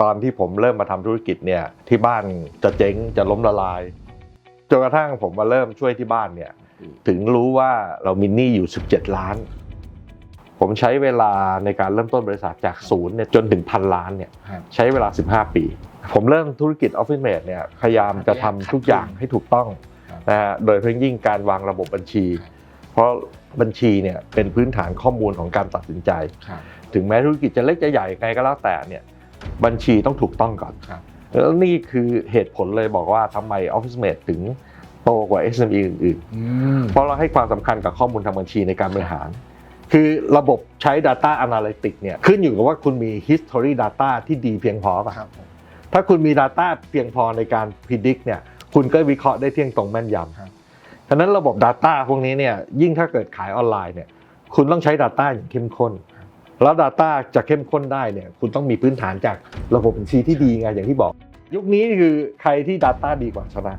ตอนที่ผมเริ่มมาทำธุรกิจเนี่ยที่บ้านจะเจ๊งจะล้มละลายจนกระทั่งผมมาเริ่มช่วยที่บ้านเนี่ยถึงรู้ว่าเรามีหนี้อยู่ 17 ล้าน ผมใช้เวลาในการเริ่มต้นบริษัทจากศูนย์เนี่ยจนถึงพันล้านเนี่ยครับใช้เวลา 15 ปี ผมเริ่มธุรกิจ Office Mate เนี่ยพยายามจะทำทุกอย่างให้ถูกต้องครับนะฮะโดยเฉพาะยิ่งการวางระบบบัญชีครับเพราะบัญชีเนี่ยเป็นพื้นฐานข้อมูลของการตัดสินใจครับถึงแม้ธุรกิจจะเล็กจะใหญ่ไงก็แล้วแต่เนี่ย บัญชีต้องถูกต้องก่อนครับแล้วนี่คือเหตุผลเลยบอกว่าทำไม Office Mate ถึงโตกว่า SME อื่นอืมๆเพราะเราให้ความสำคัญกับข้อมูลทางบัญชีในการบริหาร คือระบบใช้ Data Analytics เนี่ยขึ้นอยู่กับว่าคุณมี History Data ที่ดีเพียงพอป่ะครับผมถ้าคุณมี Data เพียงพอในการ predict เนี่ยคุณก็วิเคราะห์ได้เที่ยงตรงแม่นยครับำฉะนั้นระบบ Data พวกนี้เนี่ยยิ่งถ้าเกิดขายออนไลน์เนี่ยคุณต้องใช้ Data อย่างเข้มข้น แล้ว Data จะเข้มข้นได้เนี่ยคุณต้องมีพื้นฐานจากระบบบัญชีที่ดีไงอย่างที่บอก ยุคนี้คือใครที่ Data ดีกว่าชนะ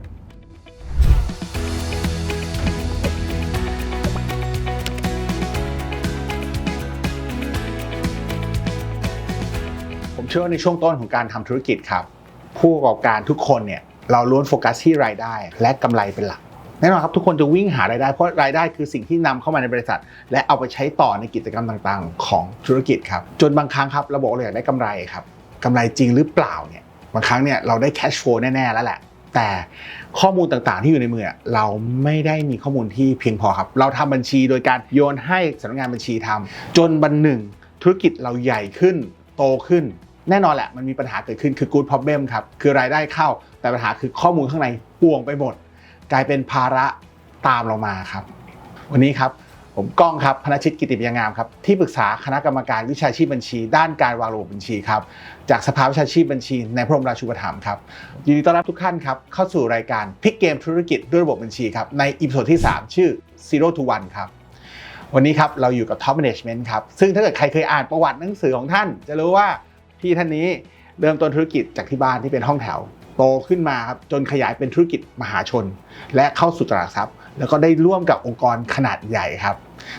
ผมเชื่อว่าในช่วงต้นของการทำธุรกิจครับ ผู้ประกอบการทุกคนเนี่ยเราล้วนโฟกัสที่รายได้และกำไรเป็นหลัก แน่นอนครับทุกคนจะวิ่งหารายได้เพราะรายได้คือสิ่งที่นำเข้ามาในบริษัท และเอาไปใช้ต่อในกิจกรรมต่างๆ ของธุรกิจครับจนบางครั้งครับเราบอกเราอยากได้กำไรครับกำไรจริงหรือเปล่าเนี่ยบางครั้งเนี่ยเราได้แคชโฟลแน่ๆแล้วแหละแต่ข้อมูลต่างๆที่อยู่ในมือเราไม่ได้มีข้อมูลที่เพียงพอครับ เราทำบัญชีโดยการโยนให้สำนักงานบัญชีทำจนบันหนึ่ง ธุรกิจเราใหญ่ขึ้นโตขึ้น แน่นอนแหละมันมีปัญหาเกิดขึ้นคือ good problem ครับคือรายได้เข้าแต่ปัญหาคือข้อมูลข้างในป่วงไปหมด กลายเป็นภาระตามเรามาครับ วันนี้ครับผมก้องครับพนชิตกิติปิยงามครับที่ปรึกษาคณะกรรมการวิชาชีพบัญชี ด้านการวางระบบบัญชีครับจากสภาวิชาชีพบัญชี ในพระบรมราชูปถัมภ์ครับยินดีต้อนรับทุกท่านครับเข้าสู่รายการพลิกเกมธุรกิจด้วยระบบบัญชีครับในอีพิโซดที่ 3 ชื่อ zero to one ครับวันนี้ครับเราอยู่กับ Top Management ครับซึ่งถ้าเกิดใครเคยอ่านประวัติหนังสือของท่าน จะรู้ว่าพี่ท่านนี้เริ่มต้นธุรกิจจากที่บ้านที่เป็นห้องแถว โตขึ้นมาครับจนขยายเป็นธุรกิจมหาชน และเข้าสู่ตลาดทรัพย์ แล้วก็ได้ร่วมกับองค์กรขนาดใหญ่ครับ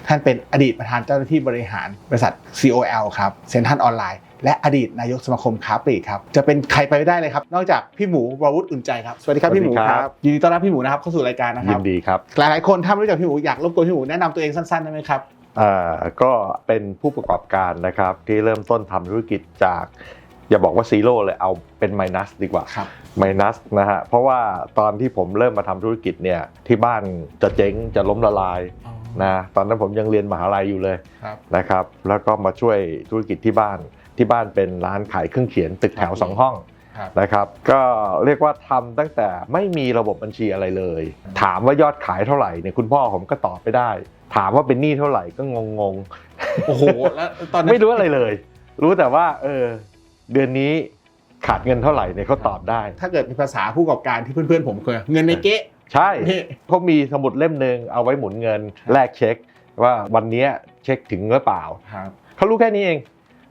ท่านเป็นอดีตประธานเจ้าหน้าที่บริหารบริษัท COL ครับเซ็นทรัลออนไลน์และอดีตนายกสมาคมค้าปลีกครับจะเป็นใครไปไม่ได้เลยครับ นอกจากพี่หมูวรวุฒิอุ่นใจครับสวัสดีครับพี่หมูสวัสดีคครัรับบยินดีต้อนรับพี่หมูนะครับเข้าสู่รายการนะคยิรับนดีครับหลายๆคนถ้าไม่รู้จักพี่หมูอยากรบกวนพี่หมูแนะนำตัวเองสั้นๆได้ไหมครับอ่าก็เป็นผู้ประกอบการนะครับที่เริ่มต้นทำธุรกิจจาก อย่าบอกว่าซีโร่เลยเอาเป็นไมนัสดีกว่าครับไมนัสนะฮะเพราะว่าตอนที่ผมเริ่มมาทำธุรกิจเนี่ยที่บ้านจะเจ๊งจะล้มละลายนะตอนนั้นผมยังเรียนมหาลัยอยู่เลยครับนะครับ แล้วก็มาช่วยธุรกิจที่บ้านที่บ้านเป็นร้านขายเครื่องเขียนตึกแถวสองห้องครับนะครับ ก็เรียกว่าทำตั้งแต่ไม่มีระบบบัญชีอะไรเลย ถามว่ายอดขายเท่าไหร่เนี่ยคุณพ่อผมก็ตอบไม่ได้ ถามว่าเป็นหนี้เท่าไหร่ก็งงโอ้โหแล้วตอนๆนั้นไม่รู้อะไรเลย รู้แต่ว่าเออ เดือนนี้ขาดเงินเท่าไหร่เนี่ยเขาตอบได้ ถ้าเกิดมีภาษาผู้ประกอบการที่เพื่อนๆผมเคยเงินในเก๊ะใช่นี่เขามีสมุดเล่มหนึ่งเอาไว้หมุนเงินแลกเช็ค ว่าวันเนี้ยเช็คถึงหรือเปล่าครับเขารู้แค่นี้เอง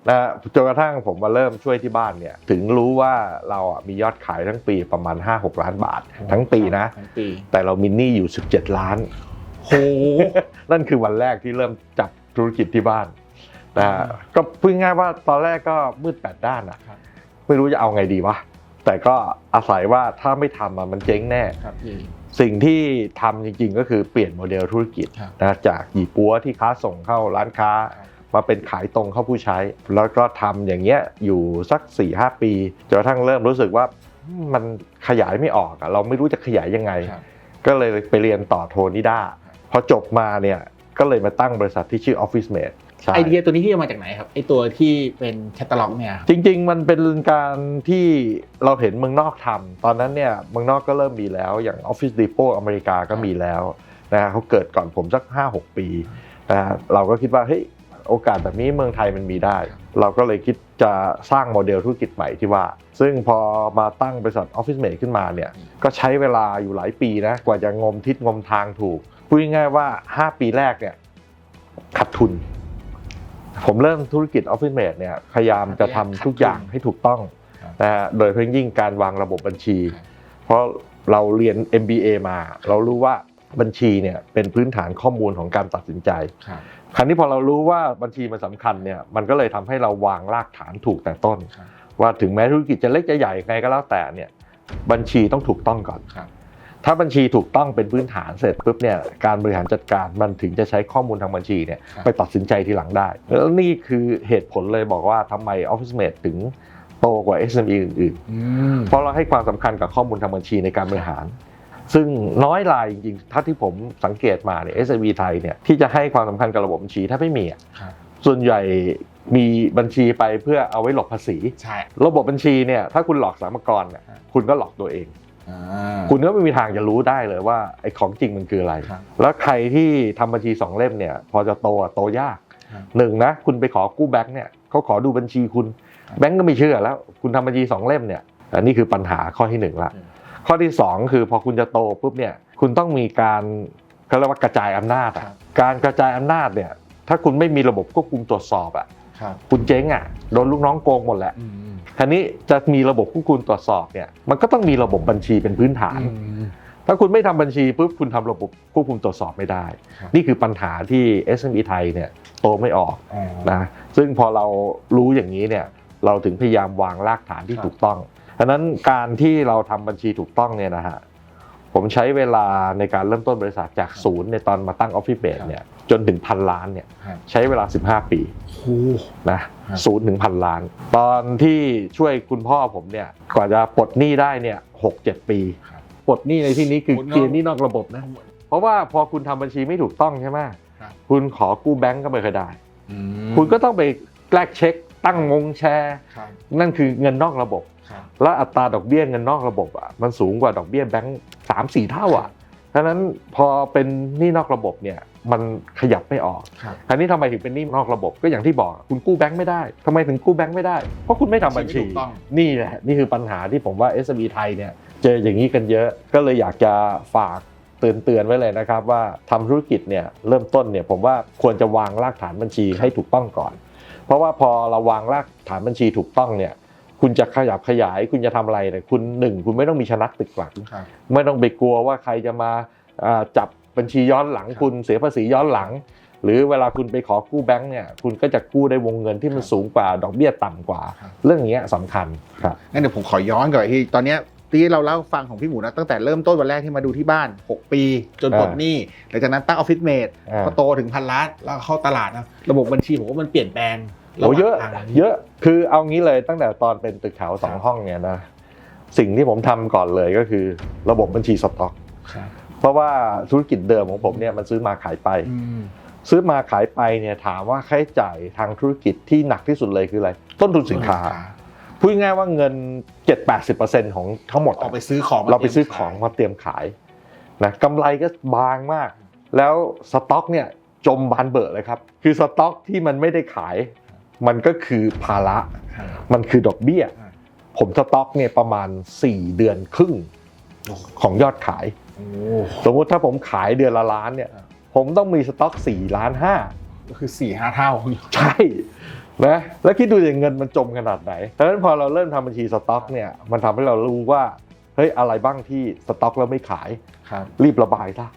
นะจนกระทั่งผมมาเริ่มช่วยที่บ้านเนี่ยถึงรู้ว่าเราอะมียอดขายทั้งปีประมาณ 5-6 ล้านบาท ทั้งปีนะทั้งปีแต่เรามีหนี้อยู่ 17 ล้านโหนั่นคือวันแรกที่เริ่มจับธุรกิจที่บ้าน นะอ่าก็พูดง่ายๆว่าตอนแรกก็มืดแปดด้านอะครับไม่รู้จะเอาไงดีวะแต่ก็อาศัยว่าถ้าไม่ทำอะมันเจ๊งแน่ครับพี่สิ่งที่ทำจริงๆก็คือเปลี่ยนโมเดลธุรกิจครับนะจากหยี่ปัวที่ค้าส่งเข้าร้านค้าครับมาเป็นขายตรงเข้าผู้ใช้ แล้วก็ทำอย่างเงี้ยอยู่สัก4ี่หปีจนกระทั่งเริ่มรู้สึกว่ามันขยายไม่ออกอะเราไม่รู้จะขยายยังไงครับก็เลยไปเรียนต่อโทนิด้าพอจบมาเนี่ยก็เลยมาตั้งบริษัทที่ชื่อ Office Mate ใช่ ไอเดียตัวนี้ที่มาจากไหนครับไอตัวที่เป็นแคตตาล็อกเนี่ยครับจริง ๆ มันเป็นการที่เราเห็นเมืองนอกทำตอนนั้นเนี่ยเมืองนอกก็เริ่มมีแล้วอย่าง Office Depot อเมริกาก็มีแล้วนะฮะเขาเกิดก่อนผมสัก 5-6 ปีนะฮะเราก็คิดว่าเฮ้ยโอกาสแบบนี้เมืองไทยมันมีได้ เราก็เลยคิดจะสร้างโมเดลธุรกิจใหม่ที่ว่า ซึ่งพอมาตั้งบริษัท Office Mate ขึ้นมาเนี่ยก็ใช้เวลาอยู่หลายปีนะกว่าจะงมทิศงมทางถูกพูดง่ายๆว่า 5 ปีแรกเนี่ยขาดทุน ผมเริ่มธุรกิจ Office Mate เนี่ยพยายามจะทำทุกอย่างให้ถูกต้องครับนะฮะโดยเฉพาะยิ่งการวางระบบบัญชีครับเพราะเราเรียน MBA มา เรารู้ว่าบัญชีเนี่ยเป็นพื้นฐานข้อมูลของการตัดสินใจครับคราวนี้พอเรารู้ว่าบัญชีมันสำคัญเนี่ยมันก็เลยทำให้เราวางรากฐานถูกแต่ต้นครับว่าถึงแม้ธุรกิจจะเล็กจะใหญ่ยังไงก็แล้วแต่เนี่ยบัญชีต้องถูกต้องก่อนครับ ถ้าบัญชีถูกต้องเป็นพื้นฐานเสร็จปุ๊บเนี่ยการบริหารจัดการมันถึงจะใช้ข้อมูลทางบัญชีเนี่ยครับไปตัดสินใจทีหลังได้ แล้วนี่คือเหตุผลเลยบอกว่าทำไม Office Mate ถึงโตกว่า SME อื่นอืมๆเพราะเราให้ความสำคัญกับข้อมูลทางบัญชีในการบริหาร ซึ่งน้อยรายจริงๆถ้าที่ผมสังเกตมาเนี่ย SME ไทยเนี่ยที่จะให้ความสำคัญกับระบบบัญชีถ้าไม่มีอะครับส่วนใหญ่มีบัญชีไปเพื่อเอาไว้หลบภาษีใช่ระบบบัญชีเนี่ยถ้าคุณหลอกสามกรเนี่ยครับคุณก็หลอกตัวเองอ่า คุณก็ไม่มีทางจะรู้ได้เลยว่าไอ้ของจริงมันคืออะไรครับแล้วใครที่ทำบัญชีสองเล่มเนี่ย พอจะโตอะโตยากครับหนึ่งนะคุณไปขอกู้แบงค์เนี่ยเขาขอดูบัญชีคุณครับแบงค์ก็ไม่เชื่อแล้ว คุณทำบัญชีสองเล่มเนี่ยอันนี้คือปัญหาข้อที่หนึ่งละอืมข้อที่สองคือพอคุณจะโตปุ๊บเนี่ยคุณต้องมีการเขาเรียกว่ากระจายอำนาจอะครับการกระจายอำนาจเนี่ยถ้าคุณไม่มีระบบควบคุมตรวจสอบอะครับคุณเจ๊งอะโดนลูกน้องโกงหมดแหละอืม ทีนี้จะมีระบบควบคุมตรวจสอบเนี่ยมันก็ต้องมีระบบบัญชีเป็นพื้นฐานอืมถ้าคุณไม่ทำบัญชีปุ๊บคุณทำระบบควบคุมตรวจสอบไม่ได้ครับนี่คือปัญหาที่ SME ไทยเนี่ยโตไม่ออกอ๋อนะซึ่งพอเรารู้อย่างนี้เนี่ยเราถึงพยายามวางรากฐานที่ครับถูกต้องดังนั้นการที่เราทำบัญชีถูกต้องเนี่ยนะฮะผมใช้เวลาในการเริ่มต้นบริษัทจากศูนย์ในตอนมาตั้งออฟฟิศเบสเนี่ย จนถึงพันล้านเนี่ยครับใช้เวลา 15 ปีโอ้โหนะครับศูนย์ถึงพันล้าน ตอนที่ช่วยคุณพ่อผมเนี่ยกว่าจะปลดหนี้ได้เนี่ยหกเจ็ดปีครับปลดหนี้ในที่นี้คือปลดนอกเคลียร์หนี้นอกระบบนะ เพราะว่าพอคุณทำบัญชีไม่ถูกต้องใช่ไหมครับคุณขอกู้แบงก์ก็ไม่เคอยได้อืมคุณก็ต้องไปแลกเช็ค ตั้งงงแชร์ครับนั่นคือเงินนอกระบบครับและอัตราดอกเบี้ยเงินนอกระบบอะมันสูงกว่าดอกเบี้ยแบงก์สามสี่เท่าอะ ดังนั้นพอเป็นหนี้นอกระบบเนี่ยมันขยับไม่ออกครับคราวนี้ทำไมถึงเป็นหนี้นอกระบบ ก็อย่างที่บอกคุณกู้แบงก์ไม่ได้ทำไมถึงกู้แบงก์ไม่ได้ เพราะคุณไม่ทำบัญชีไม่ถูกต้องนี่แหละนี่คือปัญหาที่ผมว่า SME ไทยเนี่ยเจออย่างนี้กันเยอะก็เลยอยากจะฝากเตือนเตือนๆไว้เลยนะครับว่าทำธุรกิจเนี่ยเริ่มต้นเนี่ยผมว่าควรจะวางรากฐานบัญชีให้ถูกต้องก่อน เพราะว่าพอเราวางรากฐานบัญชีถูกต้องเนี่ย คุณจะขยับขยาย คุณจะทำอะไรเนี่ยคุณหนึ่งคุณไม่ต้องมีชนักติดหลังครับไม่ต้องไปกลัวว่าใครจะมาอ่าจับบัญชีย้อนหลังครับคุณเสียภาษีย้อนหลัง หรือเวลาคุณไปขอกู้แบงก์เนี่ยคุณก็จะกู้ได้วงเงินที่มันครับสูงกว่าดอกเบี้ยต่ำกว่าครับเรื่องเนี้ยสำคัญครับงั้นเดี๋ยวผมขอย้อนกลับไปที่ตอนเนี้ยที่เราเล่าฟังของพี่หมูนะตั้งแต่เริ่มต้นวันแรกที่มาดูที่บ้าน 6 ปี จนปลดอ่าหนี้หลังจากนั้นตั้งออฟฟิศเมดอ่าพอโตถึงพันล้านแล้วเข้าตลาดนะระบบบัญชีผมว่ามันเปลี่ยนแปลง โอ้เยอะรหว่างทางเยอะ คือเอางี้เลยตั้งแต่ตอนเป็นตึกแถวสองครับห้องเนี่ยนะ สิ่งที่ผมทำก่อนเลยก็คือ ระบบบัญชีสต็อกครับเพราะว่าธุรกิจเดิมของผมเนี่ยมันซื้อมาขายไปอืมซื้อมาขายไปเนี่ยถามว่าค่าใช้จ่ายทางธุรกิจที่หนักที่สุดเลยคืออะไร ต้นทุนสินค้า พูดง่ายๆว่าเงิน 7-80%ของทั้งหมดออกไปซื้อของมเราไปซื้อขตยมองมาเตรียมขายนะกำไรก็บางมาก แล้วสต็อกเนี่ยจมบานเบอะเลยครับ คือสต็อกที่มันไม่ได้ขาย มันก็คือภาระครับมันคือดอกเบี้ยครับผมสต็อกเนี่ยประมาณ 4 เดือนครึ่งของยอดขายโอ้สมมุติถ้าผมขายเดือนละล้านเนี่ยครับผมต้องมีสต็อก4ล้านห้าก็คือ4ี่ห้าเท่า ใช่นะแล้วคิดดูอย่างเงินมันจมขนาดไหนดังนั้นพอเราเริ่มทำบัญชีสต็อกเนี่ยมันทำให้เรารู้ว่าเฮ้ยอะไรบ้างที่สต็อกแล้วไม่ขายครับรีบระบายซะ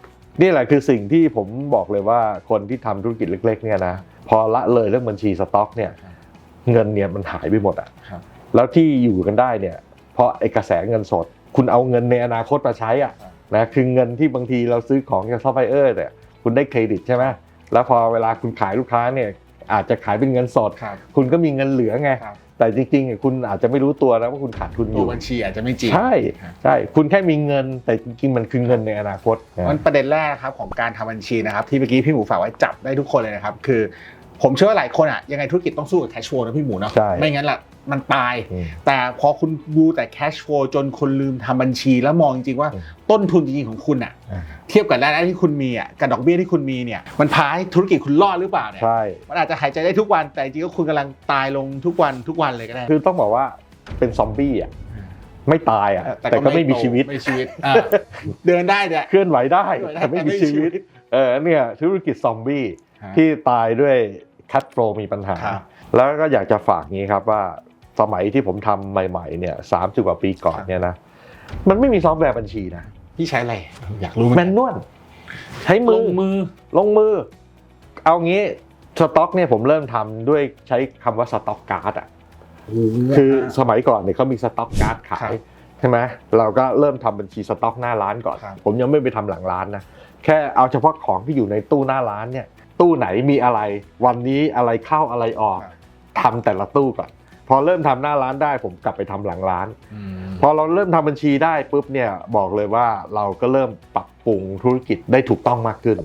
นี่แหละคือสิ่งที่ผมบอกเลยว่าคนที่ทำธุรกิจเล็ก ๆ เนี่ยนะ พอละเลยเรื่องบัญชีสต็อกเนี่ยครับเงินเนี่ยมันหายไปหมดอะครับแล้วที่อยู่กันได้เนี่ยเพราะไอ้กระแสเงินสด คุณเอาเงินในอนาคตมาใช้อะครับนะคือเงินที่บางทีเราซื้อของจากซัพพลายเออร์เนี่ยคุณได้เครดิตใช่ไหมแล้วพอเวลาคุณขายลูกค้าเนี่ยอาจจะขายเป็นเงินสดครับคุณก็มีเงินเหลือไงครับ แต่จริงๆอะคุณอาจจะไม่รู้ตัวนะว่าคุณขาดทุนอตัวยู่ บัญชีอาจจะไม่จริง ใช่ครับใช่คุณแค่มีเงินแต่จริงๆมันคือเงินในอนาคตนะ มันประเด็นแรกนะครับของการทำบัญชีนะครับที่เมื่อกี้พี่หมูฝากไว้จับได้ทุกคนเลยนะครับคือ ผมเชื่อว่าหลายคนอะยังไงธุรกิจต้องสู้กับแคชโฟนะพี่หมูเนาะใช่ ไม่งั้นล่ะ มันตาย อืม แต่พอคุณดูแต่แคชโฟจนคนลืมทำบัญชีแล้วมองจริงๆว่าอืม ต้นทุนจริงๆของคุณอะ อ่าเทียบกับรายได้ที่คุณมีอะกับดอกเบี้ยที่คุณมีเนี่ย มันพาให้ธุรกิจคุณรอดหรือเปล่าเนี่ย ใช่ มันอาจจะหายใจได้ทุกวันแต่จริงๆก็คุณกำลังตายลงทุกวันทุกวันเลยก็ได้ คือต้องบอกว่าเป็นซอมบี้อะไม่ตายอะเออแต่ก็ไม่มีโตชีวิต ไม่ชีวิตอะเดินได้เนี่ย เคลื่อนไหวได้ เคลื่อนไหวได้แต่ไม่มีแต่ไม่มีชีวิตชีวิตเออเนี่ยธุรกิจซอมบี้ฮะที่ตายด้วยคัตโฟลมีปัญหา ครับ แล้วก็อยากจะฝากงี้ครับว่า สมัยที่ผมทำใหม่ๆเนี่ยสามสิบกว่าปีก่อนเนี่ยนะมันไม่มีซอฟต์แวร์บัญชีนะพี่ใช้อะไร อยากรู้ไหมแมนนวลใช้มืลองมือลงมือ เอางี้สต็อกเนี่ยผมเริ่มทำด้วยใช้คำว่าสต็อกการ์ดอะคือสมัยก่อนเนี่ยเขามีสต็อกการ์ดขาครัยบใช่ไหมเราก็เริ่มทำบัญชีสต็อกหน้าร้านก่อนครับผมยังไม่ไปทำหลังร้านนะแค่เอาเฉพาะของที่อยู่ในตู้หน้าร้านเนี่ย ตู้ไหนมีอะไร วันนี้อะไรเข้าอะไรออกทำแต่ละตู้ก่อน พอเริ่มทำหน้าร้านได้ผมกลับไปทำหลังร้านอืมพอเราเริ่มทำบัญชีได้ปุ๊บเนี่ยบอกเลยว่าเราก็เริ่มปรับปรุงธุรกิจได้ถูกต้องมากขึ้น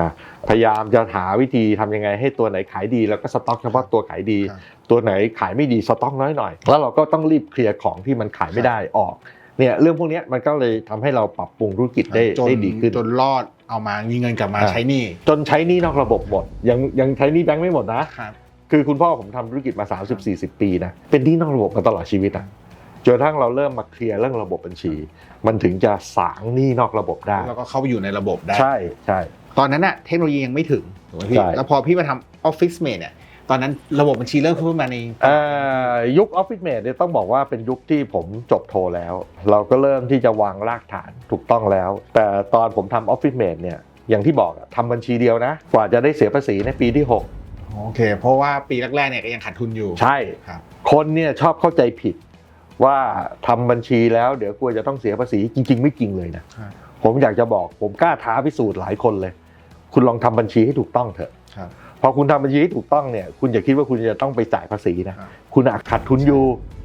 นะพยายามจะหาวิธีทำยังไงให้ตัวไหนขายดีแล้วก็สต็อกเฉพาะตัวขายดีครับตัวไหนขายไม่ดีสต็อกน้อยหน่อยแล้วเราก็ต้องรีบเคลียร์ของที่มันขายไม่ได้ออกเนี่ยเรื่องพวกเนี้ยมันก็เลยทำให้เราปรับปรุงธุรกิจได้จนได้ดีขึ้นจนรอดเอามามีเงินกลับมาอ่าใช้หนี้จนใช้หนี้นอกระบบหมดยังยังใช้หนี้แบงค์ไม่หมดนะ ครับคือคุณพ่อผมทำธุรกิจมา 30-40 ปีนะเป็นหนี้นอกระบบมาตลอดชีวิตอะจนกระทั่งเราเริ่มมาเคลียร์เรื่องระบบบัญชี มันถึงจะสางหนี้นอกระบบได้ แล้วก็เข้าไปอยู่ในระบบได้ ใช่ใช่ ตอนนั้นน่ะเทคโนโลยียังไม่ถึงถูกไหมพี่ใช่ แล้วพอพี่มาทำออฟฟิศเมดเนี่ยตอนนั้นระบบบัญชีเริ่มขึ้นมาใน เอ่อยุคออฟฟิศเมดเนี่ยต้องบอกว่าเป็นยุคที่ผมจบโทแล้ว เราก็เริ่มที่จะวางรากฐานถูกต้องแล้ว แต่ตอนผมทำออฟฟิศเมดเนี่ยอย่างที่บอกอะทำบัญชีเดียวนะ กว่าจะได้เสียภาษีในปีที่ โอเค เพราะว่าปีแรกๆเนี่ยก็ยังขาดทุนอยู่6ใช่ ครับ คนเนี่ยชอบเข้าใจผิดว่าทำบัญชีแล้วเดี๋ยวกลัวจะต้องเสียภาษีจริง ๆ ไม่จริงเลยนะครับผมอยากจะบอกผมกล้าท้าพิสูจน์หลายคนเลย คุณลองทำบัญชีให้ถูกต้องเถอะครับ พอคุณทำบัญชีให้ถูกต้องเนี่ย คุณอย่าคิดว่าคุณจะต้องไปจ่ายภาษีนะ ครับคุณอาจขาดทุนอยู่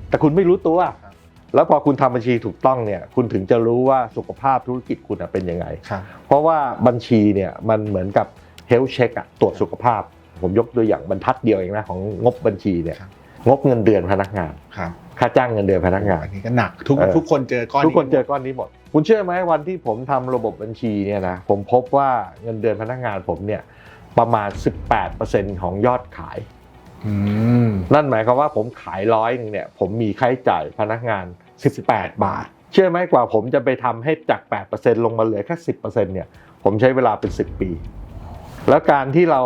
แต่คุณไม่รู้ตัว ครับ แล้วพอคุณทำบัญชีถูกต้องเนี่ย คุณถึงจะรู้ว่าสุขภาพธุรกิจคุณอะเป็นยังไง ครับ เพราะว่าบัญชีเนี่ยมันเหมือนกับเฮล t ์เช็คอะตรวจสุขภาพ ผมยกตัวอย่างบรรทัดเดียวเองนะของงบบัญชีเนี่ยครับงบเงินเดือนพนักงานครับค่าจ้างเงินเดือนพนักงานอันนี้ก็หนักทุกเออทุกคนเจอก้อนทุกคนเจอก้อนนี้หมดคุณเชื่อไหมวันที่ผมทำระบบบัญชีเนี่ยนะผมพบว่าเงินเดือนพนักงานผมเนี่ยประมาณ 18%ของยอดขายอืมนั่นหมายความว่าผมขายร้อยหนึ่งเนี่ยผมมีค่าใช้จ่ายพนักงาน 18 บาท เชื่อไหมกว่าผมจะไปทำให้จาก 8%ลงมาเหลือแค่ 10%เนี่ยผมใช้เวลาเป็น 10 ปี แล้วการที่เรา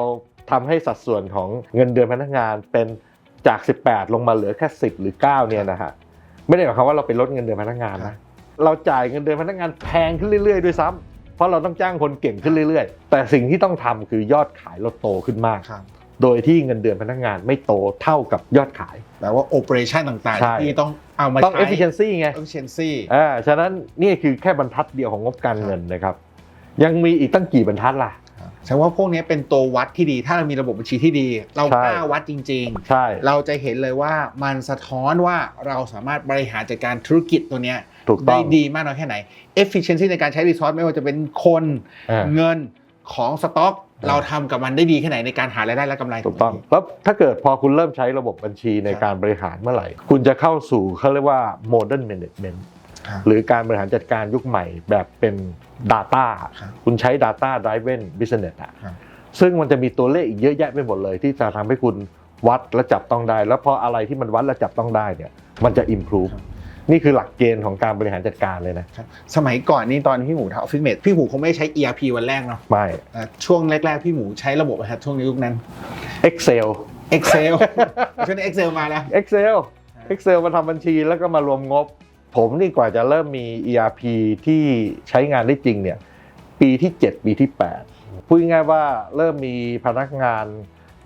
ทำให้สัดส่วนของเงินเดือนพนักงานเป็นจาก 18 ลงมาเหลือแค่ 10 หรือ 9 เนี่ยนะฮะไม่ได้หมายความว่าเราไปลดเงินเดือนพนักงานนะเราจ่ายเงินเดือนพนักงานแพงขึ้นเรื่อยๆด้วยซ้ำเพราะเราต้องจ้างคนเก่งขึ้นเรื่อยๆ แต่สิ่งที่ต้องทำคือยอดขายเราโตขึ้นมากครับโดยที่เงินเดือนพนักงานไม่โตเท่ากับยอดขายแปลว่าโอเปอเรชันต่างใช่ๆที่ต้องเอามาต้องใช้ efficiency ไง efficiency อ่าฉะนั้นนี่คือแค่บรรทัดเดียวของงบการเงินนะครับ ยังมีอีกตั้งกี่บรรทัดล่ะ แสดงว่าพวกนี้เป็นตัววัดที่ดี ถ้าเรามีระบบบัญชีที่ดี เราใช่กล้าวัดจริงใช่ๆเราจะเห็นเลยว่ามันสะท้อนว่าเราสามารถบริหารจัดการธุรกิจตัวเนี้ยถูกต้ได้องดีมากน้อยแค่ไหน efficiency ในการใช้ resource ไม่ว่าจะเป็นคนอ่าเงินของสต็อกอ่าเราทำกับมันได้ดีแค่ไหนในการหารายได้และกำไรถูกต้องแล้วถ้าเกิดพอคุณเริ่มใช้ระบบบัญชีในการบริหารเมื่อไหร่ คุณจะเข้าสู่เขาเรียกว่า modern management ครับหรือการบริหารจัดการยุคใหม่แบบเป็น Data ครับคุณใช้ Data Driven Business อะครับซึ่งมันจะมีตัวเลขอีกเยอะแยะไปหมดเลย ที่จะทำให้คุณวัดและจับต้องได้ แล้วพออะไรที่มันวัดและจับต้องได้เนี่ยมันจะ improve ครับนี่คือหลักเกณฑ์ของการบริหารจัดการเลยนะครับสมัยก่อนนี่ตอนพี่หมูทำออฟฟิศเมดพี่หมูคงไม่ใช้ ERP วันแรกเนาะ ไม่อ่าช่วงแรก ๆ พี่หมูใช้ระบบอะไรครับช่วงยุคนั้น Excel Excel ช่วงนี้ Excel มาแล้ว Excel Excel มาทำบัญชีแล้วก็มารวมงบ ผมนี่กว่าจะเริ่มมี ERP ที่ใช้งานได้จริงเนี่ยปีที่ 7 ปีที่ 8 พูดง่ายๆว่าเริ่มมีพนักงาน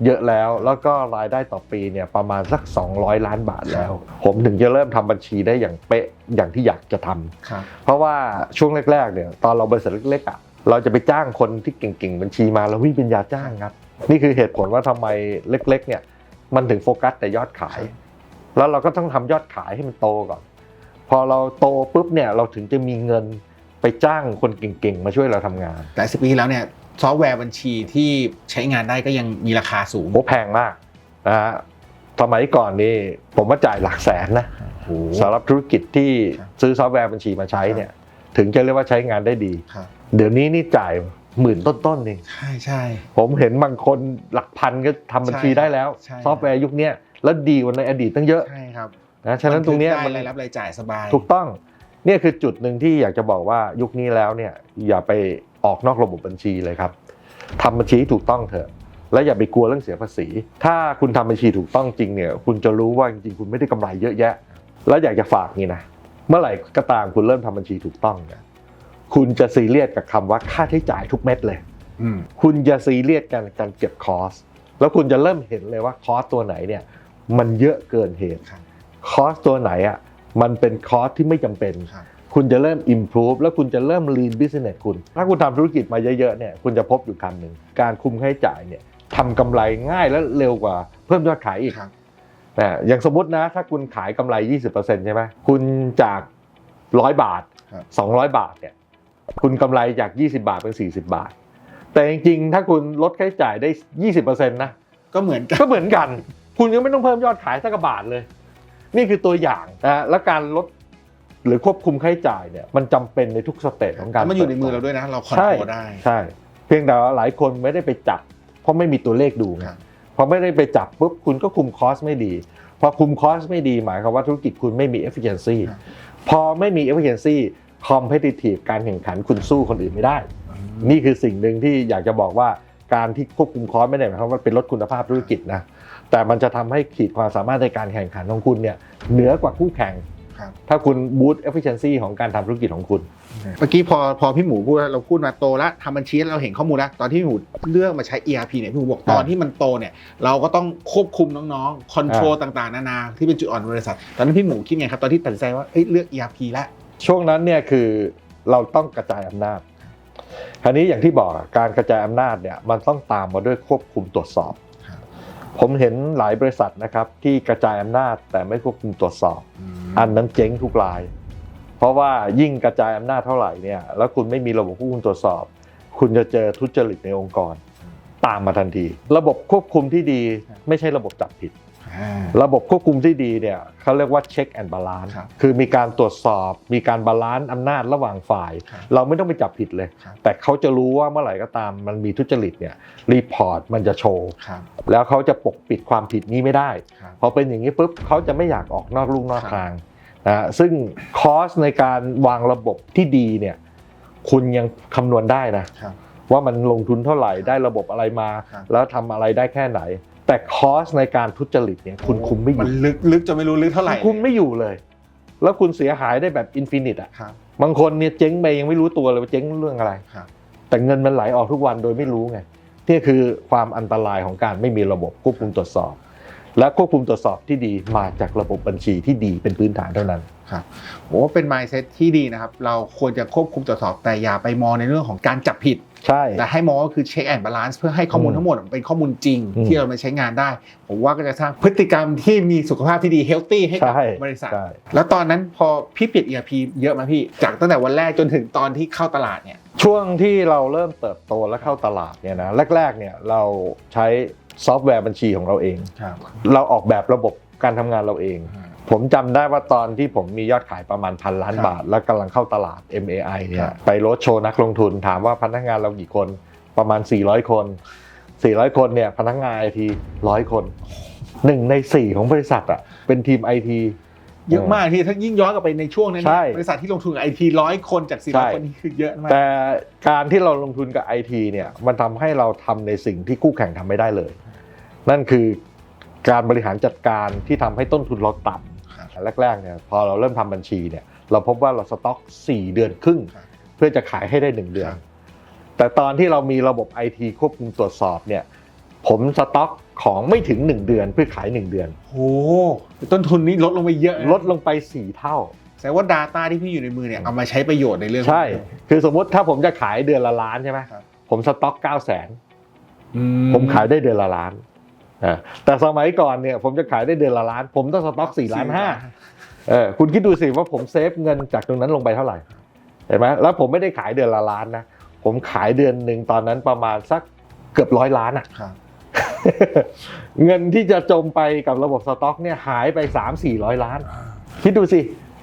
เยอะแล้ว แล้วก็รายได้ต่อปีเนี่ยประมาณสัก 200 ล้านบาทแล้ว ผมถึงจะเริ่มทำบัญชีได้อย่างเป๊ะอย่างที่อยากจะทำครับเพราะว่าช่วงแรกๆเนี่ยตอนเราบริษัทเล็กๆอะเราจะไปจ้างคนที่เก่งๆ บัญชีมาแล้ววิ่งเป็นยาจ้างครับ นี่คือเหตุผลว่าทำไมเล็กๆเนี่ยมันถึงโฟกัสแต่ยอดขาย แล้วเราก็ต้องทำยอดขายให้มันโตก่อน พอเราโตปุ๊บเนี่ยเราถึงจะมีเงินไปจ้างคนเก่งๆ มาช่วยเราทำงานหลายสิบปีที่แล้วเนี่ยซอฟต์แวร์บัญชีที่ใช้งานได้ก็ยังมีราคาสูงโอ้แพงมากนะฮะสมัยก่อนนี่ผมว่าจ่ายหลักแสนนะโอ้โหสำหรับธุรกิจที่ครับซื้อซอฟต์แวร์บัญชีมาใช้เนี่ย ถึงจะเรียกว่าใช้งานได้ดี ครับเดี๋ยวนี้นี่จ่ายหมื่นต้นๆเอง ใช่ใช่ ผมเห็นบางคนหลักพันก็ทำบัญชีใช่ได้แล้ว ใช่ ซอฟต์แวร์ยุคเนี้ยแล้วดีกว่าในอดีตตั้งเยอะ ใช่ครับ นะฉะนั้นตรงเนี้ยบัมันทึกได้รายรับรายจ่ายสบายถูกต้องเนี่ยคือจุดหนึ่งที่อยากจะบอกว่ายุคนี้แล้วเนี่ยอย่าไปออกนอกระบบบัญชีเลยครับทำบัญชีให้ถูกต้องเถอะ และอย่าไปกลัวเรื่องเสียภาษี ถ้าคุณทำบัญชีถูกต้องจริงเนี่ย คุณจะรู้ว่าจริงๆคุณไม่ได้กำไรเยอะแยะ แล้วอยากจะฝากนี่นะเมื่อไหร่ก็ตามคุณเริ่มทำบัญชีถูกต้องเนี่ยคุณจะซีเรียสกับคำว่าค่าใช้จ่ายทุกเม็ดเลยอืมคุณจะซีเรียสกันการเก็บคอสแล้วคุณจะเริ่มเห็นเลยว่าคอสตัวไหนเนี่ย มันเยอะเกินเหตุครับ คอสตัวไหนอะมันเป็นคอสที่ไม่จำเป็นครับคุณจะเริ่ม improve แล้วคุณจะเริ่ม lean business คุณ ถ้าคุณทำธุรกิจมาเยอะๆเนี่ยคุณจะพบอยู่คำหนึ่งการคุมค่าใช้จ่ายเนี่ยทำกำไรง่ายและเร็วกว่าเพิ่มยอดขายอีกครับนะอย่างสมมตินะถ้าคุณขายกำไร 20%ใช่ไหมคุณจาก 100 บาทครับ200 บาทเนี่ยคุณกำไรจาก 20 บาทเป็น 40 บาท แต่จริงๆ ถ้าคุณลดค่าใช้จ่ายได้ 20%นะก็เหมือนกันก็เหมือนกัน คุณยังไม่ต้องเพิ่มยอดขายสักกระบาทเลย นี่คือตัวอย่างนะฮะและการลดหรือควบคุมค่าใช้จ่ายเนี่ยมันจำเป็นในทุกสเตจของการมันอยู่ในมือติเราบโตด้วยนะ เราคอนใช่โทรลได้ใช่เพียงแต่ว่าหลายคนไม่ได้ไปจับ เพราะไม่มีตัวเลขดูไงครับพอไม่ได้ไปจับปุ๊บคุณก็คุมคอสไม่ดีพอคุมคอสไม่ดีหมายความว่าธุรกิจคุณไม่มี efficiency ครับพอไม่มี efficiency competitive การแข่งขันคุณสู้คนอื่นไม่ได้ นี่คือสิ่งหนึ่งที่อยากจะบอกว่าการที่ควบคุมคอสไม่ได้หมายความว่าเป็นลดคุณภาพธุรกิจนะ แต่มันจะทำให้ขีดความสามารถในการแข่งขันของคุณเนี่ยเหนือกว่าคู่แข่งครับถ้าคุณบูต efficiency ของการทำธุรกิจของคุณ เมื่อกี้พอพอพี่หมูพูดแล้วเราพูดมาโตแล้วทำบัญชีเราเห็นข้อมูลแล้ว ตอนที่พี่หมูเลือกมาใช้ ERP เนี่ยพี่หมูบอกตอนที่มันโตเนี่ยเราก็ต้องควบคุมน้องๆคอนโทรลต่างๆ นานาที่เป็นจุดอ่อนของบริษัท ตอนนั้นพี่หมูคิดไงครับ ตอนที่ตัดสินใจว่าเอ้ยเลือก ERP แล้วช่วงนั้นเนี่ยคือเราต้องกระจายอำนาจคราวนี้อย่างที่บอกอะการกระจายอำนาจเนี่ยมันต้องตามมาด้วยควบคุมตรวจสอบครับ ผมเห็นหลายบริษัทนะครับที่กระจายอำนาจแต่ไม่ควบคุมตรวจสอบ อันนั้นเจ๊งทุกราย เพราะว่ายิ่งกระจายอำนาจเท่าไหร่เนี่ยแล้วคุณไม่มีระบบควบคุมตรวจสอบ คุณจะเจอทุจริตในองค์กร ตามมาทันที ระบบควบคุมที่ดีไม่ใช่ระบบจับผิดอ่า ระบบควบคุมที่ดีเนี่ยเขาเรียกว่าเช็คแอนด์บาลานซ์ครับคือมีการตรวจสอบมีการบาลานซ์อำนาจระหว่างฝ่ายครับเราไม่ต้องไปจับผิดเลยครับแต่เขาจะรู้ว่าเมื่อไหร่ก็ตามมันมีทุจริตเนี่ยรีพอร์ตมันจะโชว์ครับแล้วเขาจะปกปิดความผิดนี้ไม่ได้ครับพอเป็นอย่างนี้ปุ๊บเขาจะไม่อยากออกนอกลูกนอกครับทางนะฮะซึ่งคอสในการวางระบบที่ดีเนี่ยคุณยังคำนวณได้นะครับว่ามันลงทุนเท่าไหร่ได้ระบบอะไรมาครับแล้วทำอะไรได้แค่ไหน แต่คอสในการทุจริตเนี่ยคุณคุมไม่อมันยู่ลึกลึกจนไม่รู้ลึกเท่าไหร่คุมไม่อยู่เลย แล้วคุณเสียหายได้แบบอินฟินิตอะครับบางคนเนี่ยเจ๊งไปยังไม่รู้ตัวเลยว่าเจ๊งเรื่องอะไรครับแต่เงินมันไหลออกทุกวันโดยไม่รู้ไงนี่คือความอันตรายของการไม่มีระบบควบคุมตรวจสอบ และควบคุมตรวจสอบที่ดีมาจากระบบบัญชีที่ดีเป็นพื้นฐานเท่านั้นครับผมว่าเป็น mindset ที่ดีนะครับ เราควรจะควบคุมตรวจสอบแต่อย่าไปมองในเรื่องของการจับผิด ใช่แต่ให้มองก็คือเช็คแอนด์บาลานซ์เพื่อให้ข้อมูลอืมทั้งหมดเป็นข้อมูลจริงอืมที่เรามาใช้งานได้ ผมว่าก็จะสร้างพฤติกรรมที่มีสุขภาพที่ดีเฮลตี้ให้กับใช่บริษัทใช่แล้วตอนนั้นพอพี่เปลี่ยน ERP เยอะไหมพี่ จากตั้งแต่วันแรกจนถึงตอนที่เข้าตลาดเนี่ยช่วงที่เราเริ่มเติบโตและเข้าตลาดเนี่ยนะแรกๆเนี่ยเราใช้ซอฟต์แวร์บัญชีของเราเองครับเราออกแบบระบบการทำงานเราเอง ผมจำได้ว่าตอนที่ผมมียอดขายประมาณพันล้านครับบาท แล้วกำลังเข้าตลาด MAI เนี่ครัยบไปรถโชว์นักลงทุนถามว่าพนักงานเรากี่คนประมาณ 400 คน 400 คนเนี่ยพนักงานไอทีร้อยคนหนึ่งในสี่ของบริษัทอะเป็นทีมไอทีเยอะมากที่ถ้ายิ่งย้อนกลับไปในช่วงนั้นใช่บริษัทที่ลงทุนกับไอทีร้อยคนจากสี่ใช่ร้อยคนนี่คือเยอะมากแต่การที่เราลงทุนกับไอทีเนี่ยมันทำให้เราทำในสิ่งที่คู่แข่งทำไม่ได้เลย นั่นคือการบริหารจัดการที่ทำให้ต้นทุนเราต่ครับำ แรกๆเนี่ยพอเราเริ่มทำบัญชีเนี่ยเราพบว่าเราสต็อก 4 เดือนครึ่งครับเพื่อจะขายให้ได้ 1 เดือนครับแต่ตอนที่เรามีระบบไอทีควบคุมตรวจสอบเนี่ยผมสต็อกของไม่ถึง 1 เดือนเพื่อขาย 1 เดือนโอ้ต้นทุนนี้ลดลงไปเยอะนะลดลงไป 4 เท่าแสดงว่า Data ที่พี่อยู่ในมือเนี่ยเอามาใช้ประโยชน์ในเรื่องใช่ คือสมมติถ้าผมจะขายเดือนละล้านใช่ไหมครับผมสต็อก9 0 0 0 0นอืผมขายได้เดือนละล้านอ่า แต่สมัยก่อนเนี่ยผมจะขายได้เดือนละล้าน ผมต้องสต็อก4ล้านห้าเออคุณคิดดูสิว่าผมเซฟเงินจากตรงนั้นลงไปเท่าไหร่เห็นไหมแล้วผมไม่ได้ขายเดือนละล้านนะผมขายเดือนหนึ่งตอนนั้นประมาณสักเกือบร้อยล้านอะครับเงินที่จะจมไปกับระบบสต็อกเนี่ยหายไป 3 4 0 0 ล้าน คิดดูสิ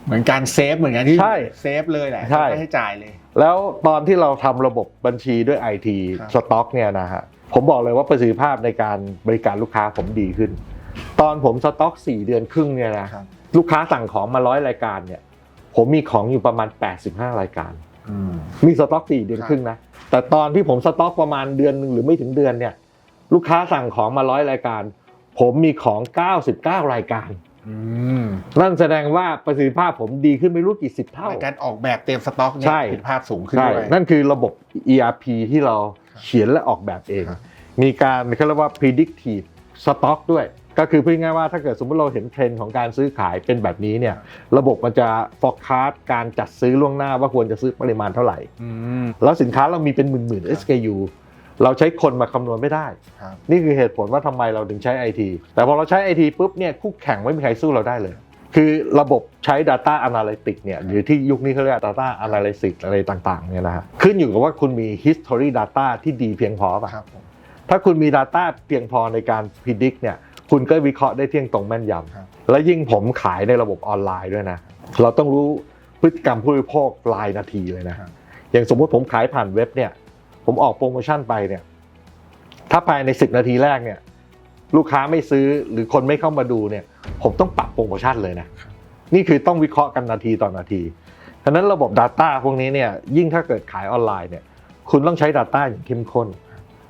เหมือนการเซฟเหมือนกันที่ใช่เซฟเลยแหละใช่ไม่ให้จ่ายเลย แล้วตอนที่เราทำระบบบัญชีด้วย IT ครับสต็อกเนี่ยนะฮะ ผมบอกเลยว่าประสิทธิภาพในการบริการลูกค้าผมดีขึ้น ตอนผมสต็อก 4 เดือนครึ่งเนี่ยนะครับลูกค้าสั่งของมาร้อยรายการเนี่ย ผมมีของอยู่ประมาณ 85 รายการอืมมีสต็อก 4 เดือนครึ่งนะแต่ตอนที่ผมสต็อกประมาณเดือนหนึ่งหรือไม่ถึงเดือนเนี่ย ลูกค้าสั่งของมาร้อยรายการ ผมมีของ 99 รายการอืมนั่นแสดงว่าประสิทธิภาพผมดีขึ้นไม่รู้กี่สิบเท่าในการออกแบบเตรียมสต็อกเนี่ยใช่ผิดพลาดสูงขึ้นใช่ด้วยนั่นคือระบบ ERP ที่เรา เขียนและออกแบบเองครับมีการเขาเรียกว่า predictive stock ด้วย ก็คือพูดง่ายๆว่าถ้าเกิดสมมติเราเห็นเทรนด์ของการซื้อขายเป็นแบบนี้เนี่ยระบบมันจะ forecast การจัดซื้อล่วงหน้าว่าควรจะซื้อปริมาณเท่าไหร่อืมแล้วสินค้าเรามีเป็นหมื่นๆ SKU เราใช้คนมาคำนวณไม่ได้ครับนี่คือเหตุผลว่าทำไมเราถึงใช้ IT แต่พอเราใช้ IT ปุ๊บเนี่ยคู่แข่งไม่มีใครสู้เราได้เลย คือระบบใช้ Data Analytics เนี่ยหรือที่ยุคนี้เขาเรียก Data Analytics อะไรต่างๆเนี่ยนะฮะขึ้นอยู่กับว่าคุณมี History Data ที่ดีเพียงพอป่ะครับผมถ้าคุณมี Data เพียงพอในการ predict เนี่ยคุณก็วิเคราะห์ได้เที่ยงตรงแม่นยครับำและยิ่งผมขายในระบบออนไลน์ด้วยนะ เราต้องรู้พฤติกรรมผู้บริโภครายนาทีเลยนะครับอย่างสมมติผมขายผ่านเว็บเนี่ยผมออกโปรโมชั่นไปเนี่ยถ้าภายใน 10 นาทีแรกเนี่ยลูกค้าไม่ซื้อหรือคนไม่เข้ามาดูเนี่ย ผมต้องปรับโปรโมชั่นเลยนะ นี่คือต้องวิเคราะห์กันนาทีต่อนาทีฉะนั้นระบบ Data พวกนี้เนี่ยยิ่งถ้าเกิดขายออนไลน์เนี่ยคุณต้องใช้ Data อย่างเข้มข้น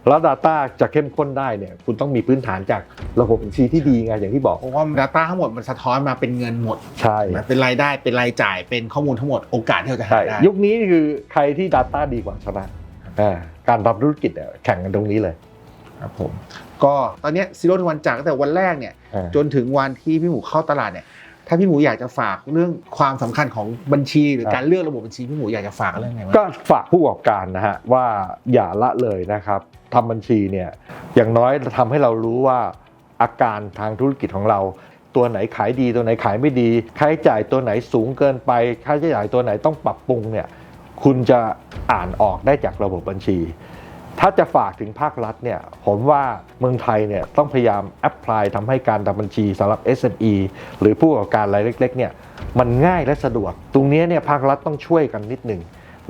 แล้ว Data จะเข้มข้นได้เนี่ยคุณต้องมีพื้นฐานจากระบบบัญชีที่ดีไงอย่างที่บอกเพราะว่า Data ทั้งหมดมันสะท้อนมาเป็นเงินหมดใช่เป็นรายได้เป็นรายจ่ายเป็นข้อมูลทั้งหมดโอกาสที่เราจะหาใช่ได้ยุคนี้คือใครที่ Data ดีกว่าชนะอ่าการทำธุรกิจเนี่ยแข่งกันตรงนี้เลย ครับผมก็ตอนเนี้ซีโร่วันจากตั้งแต่วันแรกเนี่ยอ่า จนถึงวันที่พี่หมูเข้าตลาดเนี่ยถ้าพี่หมูอยากจะฝากเรื่องความสำคัญของบัญชี หรือการเลือกระบบบัญชีพี่หมูอยากจะฝากเรื่องไงบ้าง ก็ฝากผู้ประกอบการนะฮะว่าอย่าละเลยนะครับทำบัญชีเนี่ยอย่างน้อยทำให้เรารู้ว่าอาการทางธุรกิจของเรา ตัวไหนขายดีตัวไหนขายไม่ดีค่าใช้จ่ายตัวไหนสูงเกินไปค่าใช้จ่ายตัวไหนต้องปรับปรุงเนี่ยคุณจะอ่านออกได้จากระบบบัญชี ถ้าจะฝากถึงภาครัฐเนี่ยผมว่าเมืองไทยเนี่ยต้องพยายามแอพพลายทำให้การทำบัญชีสำหรับ SME หรือผู้ประกอบการรายเล็กๆเนี่ยมันง่ายและสะดวก ตรงนี้เนี่ยภาครัฐต้องช่วยกันนิดหนึ่ง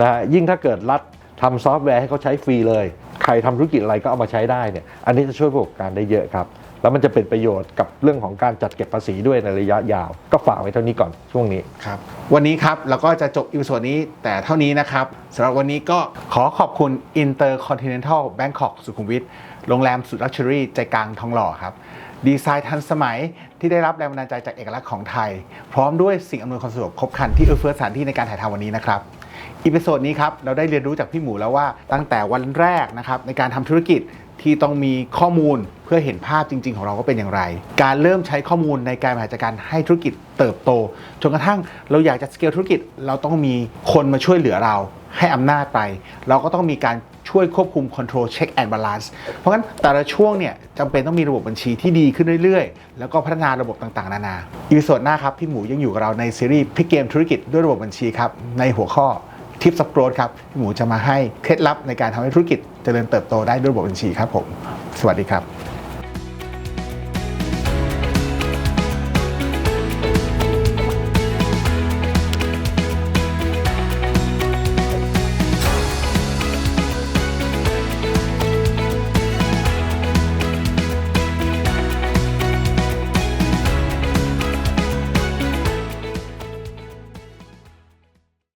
นะฮะยิ่งถ้าเกิดรัฐทำซอฟต์แวร์ให้เขาใช้ฟรีเลย ใครทำธุรกิจอะไรก็เอามาใช้ได้เนี่ยอันนี้จะช่วยผู้ประกอบการได้เยอะครับ แล้วมันจะเป็นประโยชน์กับเรื่องของการจัดเก็บภาษีด้วยในระยะยาว ก็ฝากไว้เท่านี้ก่อนช่วงนี้ครับวันนี้ครับเราก็จะจบอีพิโซดนี้แต่เท่านี้นะครับสำหรับวันนี้ก็ขอขอบคุณ Intercontinental Bangkok สุขุมวิทโรงแรมสุดลักชัวรี่ใจกลางทองหล่อครับดีไซน์ทันสมัยที่ได้รับแรงบันดาลใจจากเอกลักษณ์ของไทย พร้อมด้วยสิ่งอำนวยความสะดวกครบครันที่เอื้อเฟื้อสถานที่ในการถ่ายทำวันนี้นะครับอีพิโซดนี้ครับเราได้เรียนรู้จากพี่หมูแล้วว่าตั้งแต่วันแรกนะครับในการทำธุรกิจ ที่ต้องมีข้อมูลเพื่อเห็นภาพจริง ๆ ของเราก็เป็นอย่างไร การเริ่มใช้ข้อมูลในการบริหารจัดการให้ธุรกิจเติบโตจนกระทั่งเราอยากจะสเกลธุรกิจเราต้องมีคนมาช่วยเหลือเราให้อำนาจไป เราก็ต้องมีการช่วยควบคุม control check and balance เพราะงั้นแต่ละช่วงเนี่ยจำเป็นต้องมีระบบบัญชีที่ดีขึ้นเรื่อยๆ แล้วก็พัฒนาระบบต่างๆ นานาอีพิโซดหน้าครับ พี่หมูยังอยู่กับเราในซีรีส์พิเกมธุรกิจด้วยระบบบัญชีครับในหัวข้อ ทิปสับโกรดครับพี่หมูจะมาให้เคล็ดลับในการทำให้ธุรกิจเจริญเติบโตได้ด้วยระบบบัญชีครับผม สวัสดีครับ